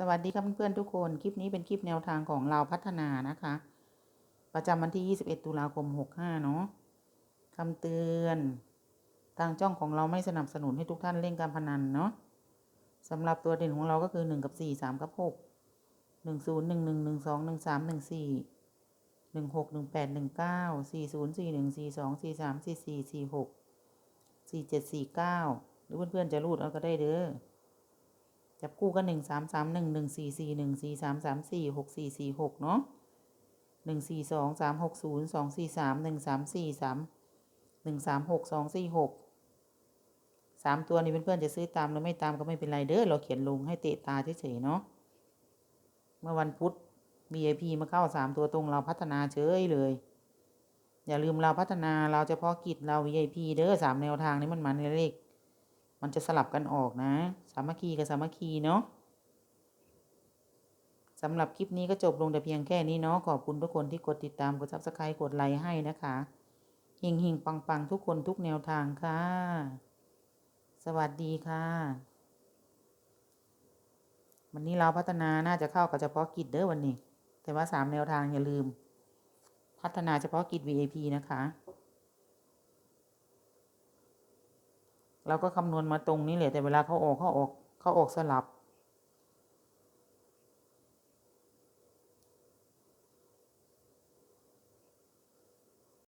สวัสดีครับเพื่อนๆทุกคน คลิปนี้เป็นคลิปแนวทางของเราพัฒนานะคะ ประจำวันที่ 21 ตุลาคม 65 เนาะคำเตือน ทางจ้องของเราไม่สนับสนุนให้ทุกท่านเล่นการพนันเนาะสำหรับตัวเด่นของเราก็คือ 1 กับ 4 3 กับ 6 1 0 1 1 1 2 1 3 1 4 1 6 1 8 1 9 4 0 4 1 4 2 4 3 4 4 4 6 4 7 4 9 หรือเพื่อนๆจะรูดเอาก็ได้เด้อ จับคู่ก็หนึ่งสามสามหนึ่งหนึ่งสี่สี่หนึ่งสี่สามสามสี่หกสี่สี่หกเนาะหนึ่งสี่สองสามหกศูนย์สองสี่สามหนึ่งสามสี่สามหนึ่งสามหกสองสี่หกสามตัวนี้เพื่อนๆจะซื้อตามหรือไม่ตามก็ไม่เป็นไรเด้อเราเขียนลงให้เตะตาเฉยๆเนาะเมื่อวันพุธ VIP มาเข้าสามตัวตรงเราพัฒนาเฉยเลย อย่าลืมเราพัฒนาเราเฉพาะกิจเรา VIP เด้อสามแนวทางนี้มันมันเลข มันจะสลับกันออกนะ สามัคคีกับสามัคคีเนาะสำหรับคลิปนี้ก็จบลงแต่เพียงแค่นี้เนาะขอบคุณทุกคนที่กดติดตามกดซับสไครต์กดไลค์ให้นะคะเฮงเฮงปังปังทุกคนทุกแนวทางค่ะ สวัสดีค่ะ วันนี้เราพัฒนาน่าจะเข้ากับเฉพาะกิจเด้อวันนี้ แต่ว่าสามแนวทางอย่าลืม พัฒนาเฉพาะกิจ VIP นะคะ เราก็คำนวณมาตรงนี้แหละแต่เวลาเขาออกเขาออกเขาออกสลับ